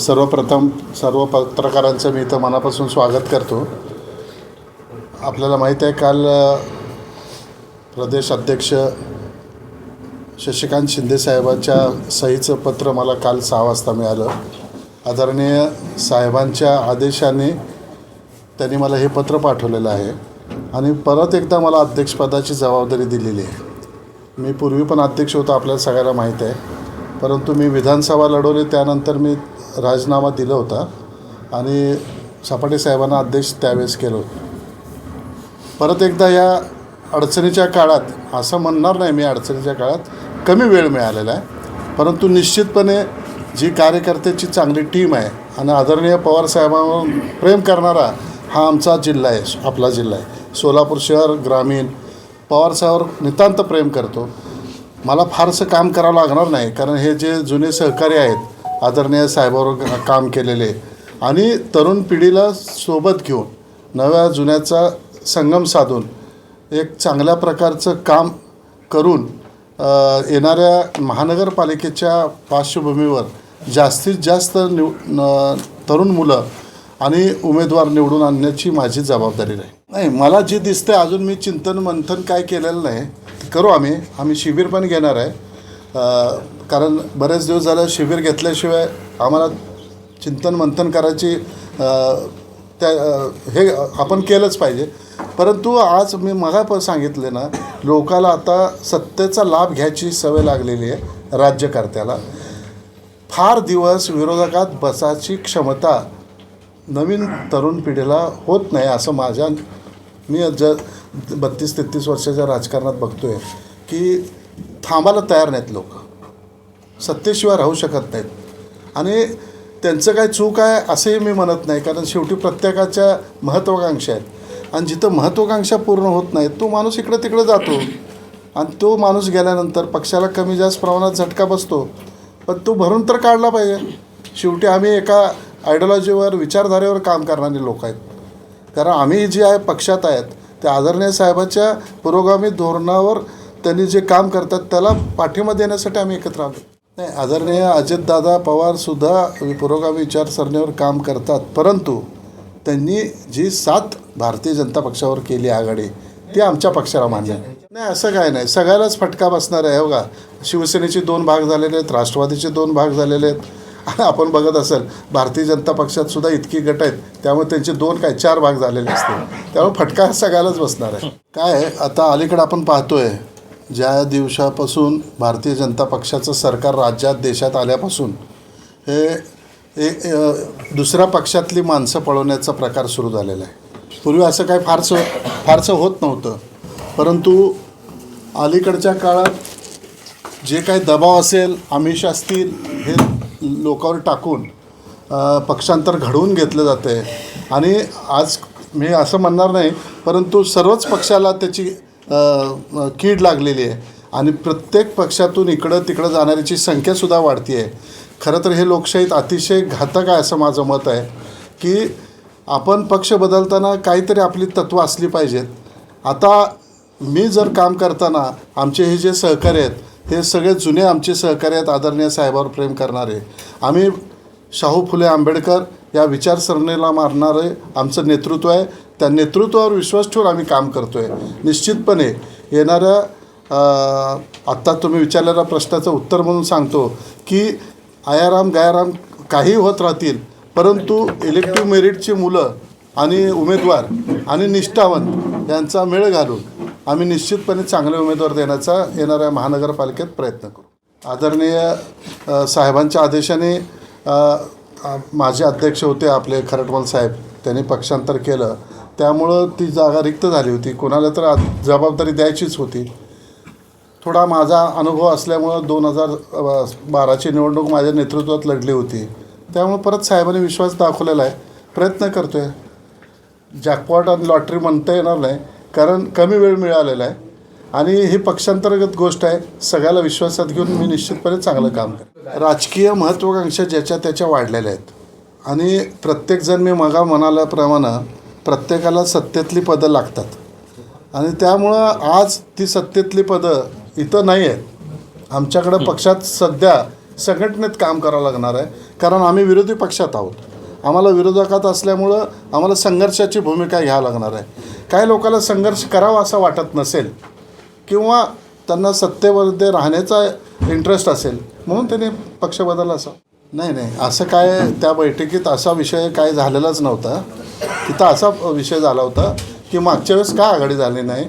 सर्वप्रथम सर्व पत्रकारांचं मी इथं मनापासून स्वागत करतो. आपल्याला माहीत आहे काल प्रदेश अध्यक्ष शशिकांत शिंदेसाहेबांच्या सहीचं पत्र मला काल सहा वाजता मिळालं. आदरणीय साहेबांच्या आदेशाने त्यांनी मला हे पत्र पाठवलेलं आहे आणि परत एकदा मला अध्यक्षपदाची जबाबदारी दिलेली आहे. मी पूर्वी पण अध्यक्ष होतो आपल्याला सगळ्याला माहीत आहे. परंतु मी विधानसभा लढवली त्यानंतर मी राजीनामा दिला होता आणि सपाटे साहेबांना अध्यक्ष त्यावेळेस केलं होतं. परत एकदा या अडचणीच्या काळात असं म्हणणार नाही मी अडचणीच्या काळात कमी वेळ मिळालेला आहे. परंतु निश्चितपणे जी कार्यकर्त्याची चांगली टीम आहे आणि आदरणीय पवार साहेबांवर प्रेम करणारा हा आमचा जिल्हा आहे आपला जिल्हा आहे. सोलापूर शहर ग्रामीण पवार साहेबांवर नितांत प्रेम करतो. मला फारसं काम करावं लागणार नाही कारण हे जे जुने सहकारी आहेत आदरणीय साहेबावर काम केलेले आणि तरुण पिढीला सोबत घेऊन नव्या जुन्याचा संगम साधून एक चांगल्या प्रकारचं काम करून येणाऱ्या महानगरपालिकेच्या पार्श्वभूमीवर जास्तीत जास्त निव न तरुण मुलं आणि उमेदवार निवडून आणण्याची माझी जबाबदारी राहील. नाही मला जे दिसतंय अजून मी चिंतन मंथन काय केलेलं नाही करू आम्ही. आम्ही शिबिर पण घेणार आहे. कारण बरेच दिवस झालं शिबिर घेतल्याशिवाय आम्हाला चिंतन मंथन करायची त्या हे आपण केलंच पाहिजे. परंतु आज मी मगा पण सांगितले ना लोकाला आता सत्तेचा लाभ घ्यायची सवय लागलेली आहे राज्यकर्त्याला. फार दिवस विरोधकात बसायची क्षमता नवीन तरुण पिढीला होत नाही असं माझ्या मी ज्या बत्तीस तेहतीस वर्षाच्या राजकारणात बघतो आहे की थांबायला तयार नाहीत लोक. सत्तेशिवाय राहू शकत नाहीत. आणि त्यांचं काय चूक आहे असंही मी म्हणत नाही कारण शेवटी प्रत्येकाच्या महत्त्वाकांक्षा आहेत. आणि जिथं महत्त्वाकांक्षा पूर्ण होत नाही तो माणूस इकडं तिकडं जातो. आणि तो माणूस गेल्यानंतर पक्षाला कमी जास्त प्रमाणात झटका बसतो. पण तो भरून तर काढला पाहिजे. शेवटी आम्ही एका आयडिओलॉजीवर विचारधारेवर काम करणारे लोक आहेत. कारण आम्ही जे आहे पक्षात आहेत ते आदरणीय साहेबाच्या पुरोगामी धोरणावर त्यांनी जे काम करतात त्याला पाठिंबा देण्यासाठी आम्ही एकत्र आलो. नाही आदरणीय अजितदादा पवारसुद्धा पुरोगामी विचारसरणीवर काम करतात परंतु त्यांनी जी साथ भारतीय जनता पक्षावर केली आघाडी ती आमच्या पक्षाला मान्य नाही नाही असं काय नाही. सगळ्यालाच फटका बसणार आहे हो का? शिवसेनेचे दोन भाग झालेले आहेत राष्ट्रवादीचे दोन भाग झालेले आहेत. आणि आपण बघत असेल भारतीय जनता पक्षात सुद्धा इतकी गट आहेत त्यामुळे त्यांचे दोन काय चार भाग झालेले असतील. त्यामुळे फटका सगळ्यालाच बसणार आहे. काय आता अलीकडे आपण पाहतोय ज्या दिवसापासून भारतीय जनता पक्षाचं सरकार राज्यात देशात आल्यापासून हे एक दुसऱ्या पक्षातली माणसं पळवण्याचा प्रकार सुरू झालेला आहे. पूर्वी असं काय फारसं फारसं होत नव्हतं. परंतु अलीकडच्या काळात जे काही दबाव असेल आमिष असतील हे लोकांवर टाकून पक्षांतर घडवून घेतलं जातं आहे आणि आज मी असं म्हणणार नाही परंतु सर्वच पक्षाला त्याची कीड लागलेली आहे. आणि प्रत्येक पक्षातून इकडं तिकडं जाणाऱ्याची संख्यासुद्धा वाढती आहे खरं तर हे लोकशाहीत अतिशय घातक आहे असं माझं मत आहे की आपण पक्ष बदलताना काहीतरी आपली तत्त्वं असली पाहिजेत. आता मी जर काम करताना आमचे हे जे सहकारी आहेत हे सगळे जुने आमचे सहकारी आहेत आदरणीय साहेबावर प्रेम करणारे. आम्ही शाहू फुले आंबेडकर या विचारसरणीला मारणारे आमचं नेतृत्व आहे. त्या नेतृत्वावर विश्वास ठेवून आम्ही काम करतो आहे निश्चितपणे येणाऱ्या आत्ता तुम्ही विचारलेल्या प्रश्नाचं उत्तर म्हणून सांगतो की आयाराम गायाराम काही होत राहतील परंतु इलेक्टिव्ह मेरिटची मुलं आणि उमेदवार आणि निष्ठावंत यांचा मेळ घालून आम्ही निश्चितपणे चांगले उमेदवार देण्याचा येणाऱ्या महानगरपालिकेत प्रयत्न करू. आदरणीय साहेबांच्या आदेशाने माझे अध्यक्ष होते आपले खरटवाल साहेब त्यांनी पक्षांतर केलं. त्यामुळं ती जागा रिक्त झाली होती. कोणाला तर जबाबदारी द्यायचीच होती. थोडा माझा अनुभव असल्यामुळं दोन हजार बाराची निवडणूक माझ्या नेतृत्वात लढली होती. त्यामुळे परत साहेबांनी विश्वास दाखवलेला आहे. प्रयत्न करतो आहे जॅकपॉट आणि लॉटरी म्हणता येणार नाही. कारण कमी वेळ मिळालेला आहे. आणि ही पक्षांतर्गत गोष्ट आहे. सगळ्याला विश्वासात घेऊन मी निश्चितपणे चांगलं काम करेन. राजकीय महत्त्वाकांक्षा ज्याच्या त्याच्या वाढलेल्या आहेत. आणि प्रत्येकजण मी मगा म्हणाल्याप्रमाणे प्रत्येकाला सत्तेतली पदं लागतात. आणि त्यामुळं आज ती सत्तेतली पदं इथं नाही आहेत. आमच्याकडं पक्षात सध्या संघटनेत काम करावं लागणार आहे. कारण आम्ही विरोधी पक्षात आहोत. आम्हाला विरोधकात असल्यामुळं आम्हाला संघर्षाची भूमिका घ्यावी लागणार आहे. काही लोकांना संघर्ष करावा असं वाटत नसेल किंवा त्यांना सत्तेमध्ये राहण्याचा इंटरेस्ट असेल म्हणून त्यांनी पक्ष बदलला असा. नाही नाही. असं काय त्या बैठकीत असा विषय काय झालेलाच नव्हता. तिथं असा विषय झाला होता की मागच्या वेळेस का आघाडी झाली नाही?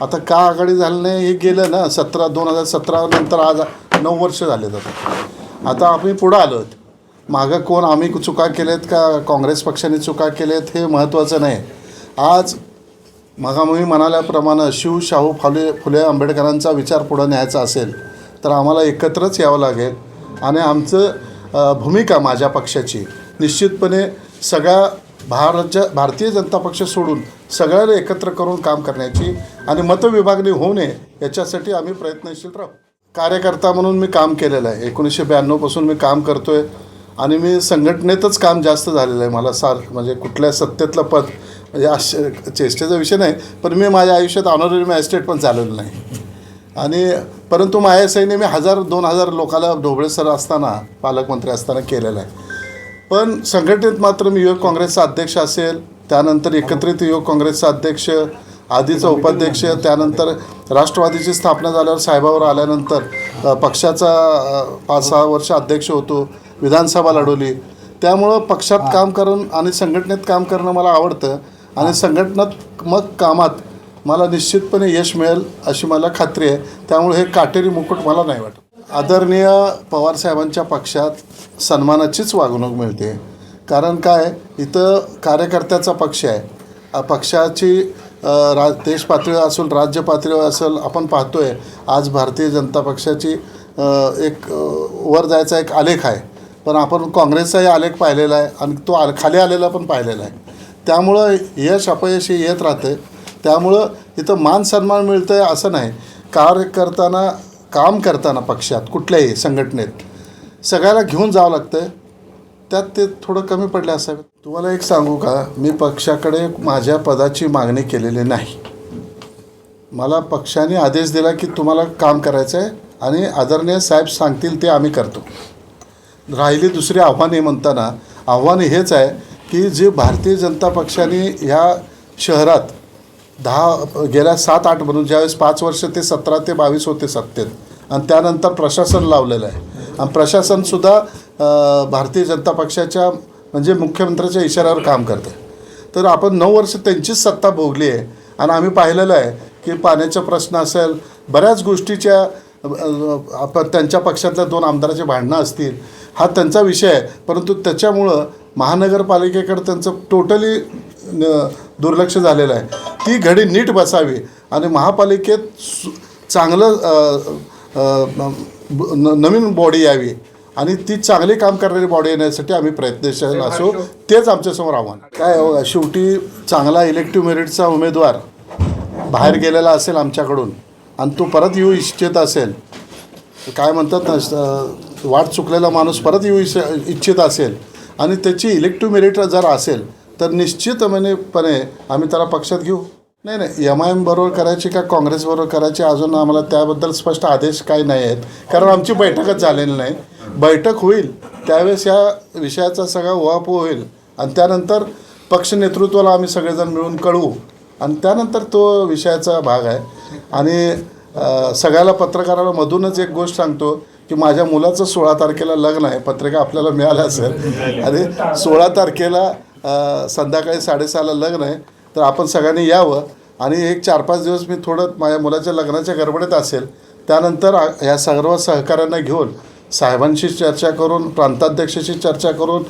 आता का आघाडी झाली नाही हे गेलं ना सतरा दोन हजार सतरा नंतर आज नऊ वर्ष झाले आता. आता आम्ही पुढं आलो आहोत. मागं कोण आम्ही चुका केल्यात का? काँग्रेस पक्षाने चुका केल्यात हे महत्त्वाचं नाही. आज मगामुही म्हणाल्याप्रमाणे शिव शाहू फाले फुले आंबेडकरांचा विचार पुढं न्यायचा असेल तर आम्हाला एकत्रच यावं लागेल. आणि आमचं भूमिका माझ्या पक्षाची. निश्चितपणे सगळ्या भारत भारतीय जनता पक्ष सोडून सगळ्याला एकत्र करून काम करण्याची आणि मतविभागणी होऊ नये याच्यासाठी आम्ही प्रयत्नशील राहू. कार्यकर्ता म्हणून मी काम केलेलं आहे. एकोणीसशे ब्याण्णवपासून मी काम करतो आहे आणि मी संघटनेतच काम जास्त झालेलं आहे. मला सार म्हणजे कुठल्या सत्तेतलं पद म्हणजे आश्चर्य चेष्टेचा विषय नाही पण मी माझ्या आयुष्यात ऑनररी मॅजिस्ट्रेट पण झालेलं नाही. आणि परंतु माझ्या सैन्य मी हजार दोन हजार लोकाला ढोबळे सर असताना पालकमंत्री असताना केलेलं आहे. पण संघटनेत मात्र मी युवक काँग्रेसचा अध्यक्ष असेल त्यानंतर एकत्रित युवक काँग्रेसचा अध्यक्ष आधीचा उपाध्यक्ष त्यानंतर राष्ट्रवादीची स्थापना झाल्यावर साहेबावर आल्यानंतर पक्षाचा पाच सहा वर्ष अध्यक्ष होतो विधानसभा लढवली. त्यामुळं पक्षात काम करून आणि संघटनेत काम करणं मला आवडतं. आणि संघटनात्मक कामात मला निश्चितपणे यश मिळेल अशी मला खात्री आहे. त्यामुळे हे काटेरी मुकुट मला नाही वाटत. आदरणीय पवारसाहेबांच्या पक्षात सन्मानाचीच वागणूक मिळते. कारण काय? इथं कार्यकर्त्याचा पक्ष आहे. पक्षाची रा देश पातळीवर असेल राज्य पातळीवर असेल आपण पाहतो आहे आज भारतीय जनता पक्षाची एक वर जायचा एक आलेख आहे. पण आपण काँग्रेसचाही आलेख पाहिलेला आहे आणि तो आल खाली आलेला पण पाहिलेला आहे. त्यामुळं यश अपयश हे येत राहतं. त्यामुळं इथं मान सन्मान मिळतं आहे असं नाही. कार्य करताना काम करताना पक्षात कुठल्याही संघटनेत सगळ्याला घेऊन जावं लागतं त्यात ते थोडं कमी पडले असावे. तुम्हाला एक सांगू का? मी पक्षाकडे माझ्या पदाची मागणी केलेली नाही. मला पक्षाने आदेश दिला की तुम्हाला काम करायचं आहे आणि आदरणीय साहेब सांगतील ते आम्ही करतो. राहिली दुसरी आव्हाने म्हणताना आव्हान हेच आहे की जे भारतीय जनता पक्षाने ह्या शहरात दहा गेल्या सात आठ म्हणून ज्यावेळेस पाच वर्ष ते सतरा ते बावीस होते सत्तेत आणि त्यानंतर प्रशासन लावलेलं आहे. आणि प्रशासनसुद्धा भारतीय जनता पक्षाच्या म्हणजे मुख्यमंत्र्याच्या इशाऱ्यावर काम करतं तर आपण नऊ वर्ष त्यांचीच सत्ता भोगली आहे आणि आम्ही पाहिलेलं आहे की पाण्याचा प्रश्न असेल बऱ्याच गोष्टीच्या आपण त्यांच्या पक्षातल्या दोन आमदाराचे भांडणं असतील हा त्यांचा विषय आहे. परंतु त्याच्यामुळं महानगरपालिकेकडे त्यांचं टोटली दुर्लक्ष झालेलं आहे. ती घडी नीट बसावी आणि महापालिकेत सु चांगलं नवीन बॉडी यावी आणि ती चांगली काम करणारी बॉडी येण्यासाठी आम्ही प्रयत्नशील असो. तेच आमच्यासमोर आव्हान. काय हो, शेवटी चांगला इलेक्टिव्ह मेरिटचा उमेदवार बाहेर गेलेला असेल आमच्याकडून आणि तो परत येऊ इच्छित असेल. काय म्हणतात ना वाट चुकलेला माणूस परत येऊ इच्छ इच्छित असेल. आणि त्याची इलेक्टिव्ह मेरिट जर असेल तर निश्चितपणेपणे आम्ही त्याला पक्षात घेऊ. नाही नाही एम आय एम बरोबर करायची का काँग्रेसबरोबर करायची अजून आम्हाला त्याबद्दल स्पष्ट आदेश काही नाही आहेत. कारण आमची बैठकच झालेली नाही. बैठक होईल त्यावेळेस या विषयाचा सगळा उहापोह होईल. आणि त्यानंतर पक्ष नेतृत्वाला आम्ही सगळेजण मिळून कळवू. आणि त्यानंतर तो विषयाचा भाग आहे. आणि सगळ्याला पत्रकाराला मधूनच एक गोष्ट सांगतो की माझ्या मुलाचं सोळा तारखेला लग्न आहे पत्रिका आपल्याला मिळालं असेल आणि सोळा तारखेला संध्याकाळी साडेसहाला लग्न आहे तर आपण सगळ्यांनी यावं. आणि एक चार पाच दिवस मी थोडं माझ्या मुलाच्या लग्नाच्या गडबडीत असेल त्यानंतर ह्या सर्व सहकाऱ्यांना घेऊन साहेबांशी चर्चा करून प्रांताध्यक्षाशी चर्चा करून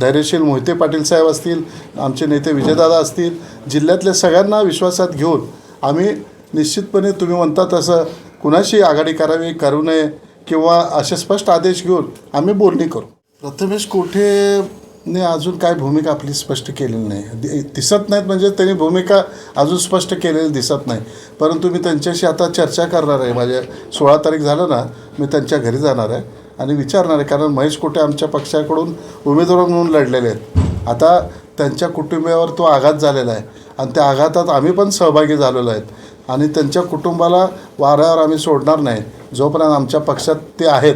धैर्यशील मोहिते पाटील साहेब असतील आमचे नेते विजयदादा असतील जिल्ह्यातल्या सगळ्यांना विश्वासात घेऊन आम्ही निश्चितपणे तुम्ही म्हणता तसं कुणाशी आघाडी करावी करू नये किंवा असे स्पष्ट आदेश घेऊन आम्ही बोलणी करू. प्रथमेश कोठेने अजून काय भूमिका आपली स्पष्ट केलेली नाही? दिसत नाहीत म्हणजे त्यांनी भूमिका अजून स्पष्ट केलेली दिसत नाही. परंतु मी त्यांच्याशी आता चर्चा करणार आहे. माझ्या सोळा तारीख झालं ना मी त्यांच्या घरी जाणार आहे आणि विचारणार आहे. कारण महेश कोठे आमच्या पक्षाकडून उमेदवार म्हणून लढलेले आहेत. आता त्यांच्या कुटुंबियावर तो आघात झालेला आहे. आणि त्या आघातात आम्ही पण सहभागी झालेलो आहेत. आणि त्यांच्या कुटुंबाला वाऱ्यावर आम्ही सोडणार नाही. जोपर्यंत आमच्या पक्षात ते आहेत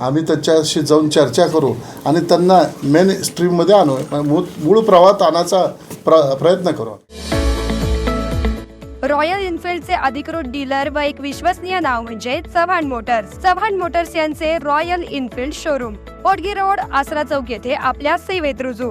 आम्ही त्यांच्याशी जाऊन चर्चा करू. आणि त्यांना मेन स्ट्रीममध्ये आणू. मूळ मूळ प्रवाहात आणायचा प्र प्रयत्न करू रॉयल इन्फिल्डचे अधिकृत डीलर व एक विश्वसनीय नाव म्हणजे चव्हाण मोटर्स. चव्हाण मोटर्स यांचे रॉयल इन्फिल्ड शोरूम. पोटगी रोड आसरा चौक येथे आपल्या सेवेत रुजू.